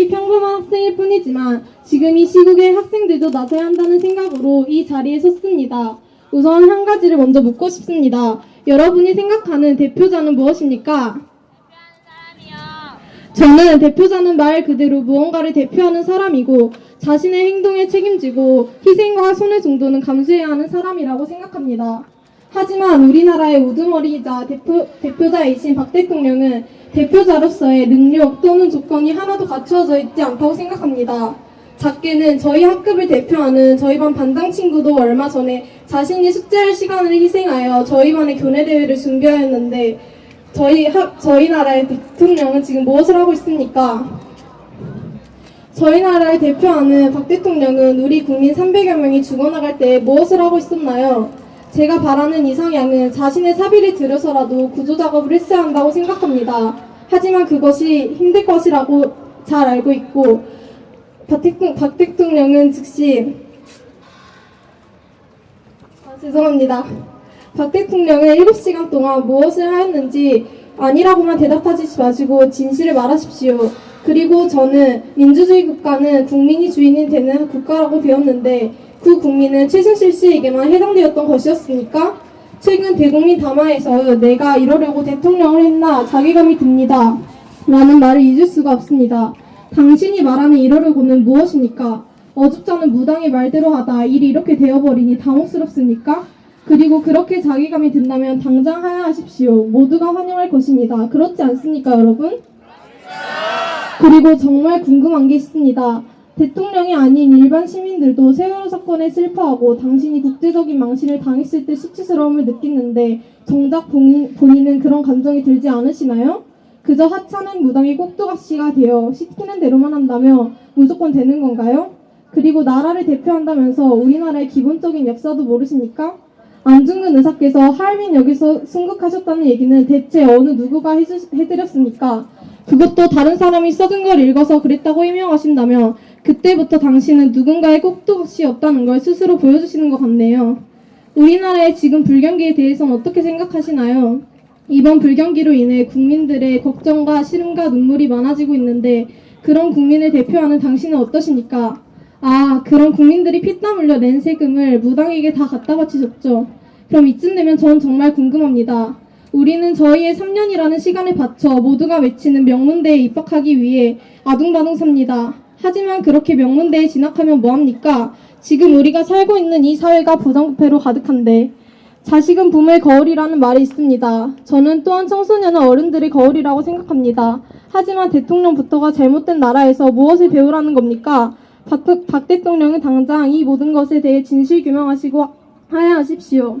지극히 평범한 학생일 뿐이지만 지금 이 시국에 학생들도 나서야 한다는 생각으로 이 자리에 섰습니다. 우선 한 가지를 먼저 묻고 싶습니다. 여러분이 생각하는 대표자는 무엇입니까? 저는 대표자는 말 그대로 무언가를 대표하는 사람이고 자신의 행동에 책임지고 희생과 손해 정도는 감수해야 하는 사람이라고 생각합니다. 하지만 우리나라의 우두머리이자 대표, 대표자이신 박 대통령은 대표자로서의 능력 또는 조건이 하나도 갖추어져 있지 않다고 생각합니다. 작게는 저희 학급을 대표하는 저희 반 반장 친구도 얼마 전에 자신이 숙제할 시간을 희생하여 저희 반의 교내 대회를 준비하였는데 저희 학, 저희 나라의 대통령은 지금 무엇을 하고 있습니까? 저희 나라를 대표하는 박 대통령은 우리 국민 300여 명이 죽어나갈 때 무엇을 하고 있었나요? 제가 바라는 이상향은 자신의 사비를 들여서라도 구조 작업을 했어야 한다고 생각합니다. 하지만 그것이 힘들 것이라고 잘 알고 있고 박, 대통, 박 대통령은 즉시 아, 죄송합니다. 박 대통령은 7시간 동안 무엇을 하였는지 아니라고만 대답하지 마시고 진실을 말하십시오. 그리고 저는 민주주의 국가는 국민이 주인이 되는 국가라고 배웠는데 그 국민은 최순실 씨에게만 해당되었던 것이었습니까? 최근 대국민 담화에서 내가 이러려고 대통령을 했나 자괴감이 듭니다. 라는 말을 잊을 수가 없습니다. 당신이 말하는 이러려고는 무엇입니까? 어줍잖은 무당의 말대로 하다 일이 이렇게 되어버리니 당혹스럽습니까? 그리고 그렇게 자괴감이 든다면 당장 하야하십시오. 모두가 환영할 것입니다. 그렇지 않습니까, 여러분? 그리고 정말 궁금한 게 있습니다. 대통령이 아닌 일반 시민들도 세월호 사건에 슬퍼하고 당신이 국제적인 망신을 당했을 때 수치스러움을 느끼는데 정작 본인, 본인은 그런 감정이 들지 않으시나요? 그저 하찮은 무당의 꼭두각시가 되어 시키는 대로만 한다며 무조건 되는 건가요? 그리고 나라를 대표한다면서 우리나라의 기본적인 역사도 모르십니까? 안중근 의사께서 하얼빈역에서 순국하셨다는 얘기는 대체 어느 누구가 해주, 해드렸습니까? 그것도 다른 사람이 써준 걸 읽어서 그랬다고 해명하신다면 그때부터 당신은 누군가의 꼭두각시였다는 걸 스스로 보여주시는 것 같네요. 우리나라의 지금 불경기에 대해서는 어떻게 생각하시나요? 이번 불경기로 인해 국민들의 걱정과 시름과 눈물이 많아지고 있는데 그런 국민을 대표하는 당신은 어떠십니까? 아, 그런 국민들이 피땀 흘려 낸 세금을 무당에게 다 갖다 바치셨죠. 그럼 이쯤 되면 전 정말 궁금합니다. 우리는 저희의 3년이라는 시간을 바쳐 모두가 외치는 명문대에 입학하기 위해 아둥바둥 삽니다. 하지만 그렇게 명문대에 진학하면 뭐합니까? 지금 우리가 살고 있는 이 사회가 부정부패로 가득한데 자식은 부모의 거울이라는 말이 있습니다. 저는 또한 청소년은 어른들의 거울이라고 생각합니다. 하지만 대통령부터가 잘못된 나라에서 무엇을 배우라는 겁니까? 박, 박 대통령은 당장 이 모든 것에 대해 진실 규명하시고 하야 하십시오.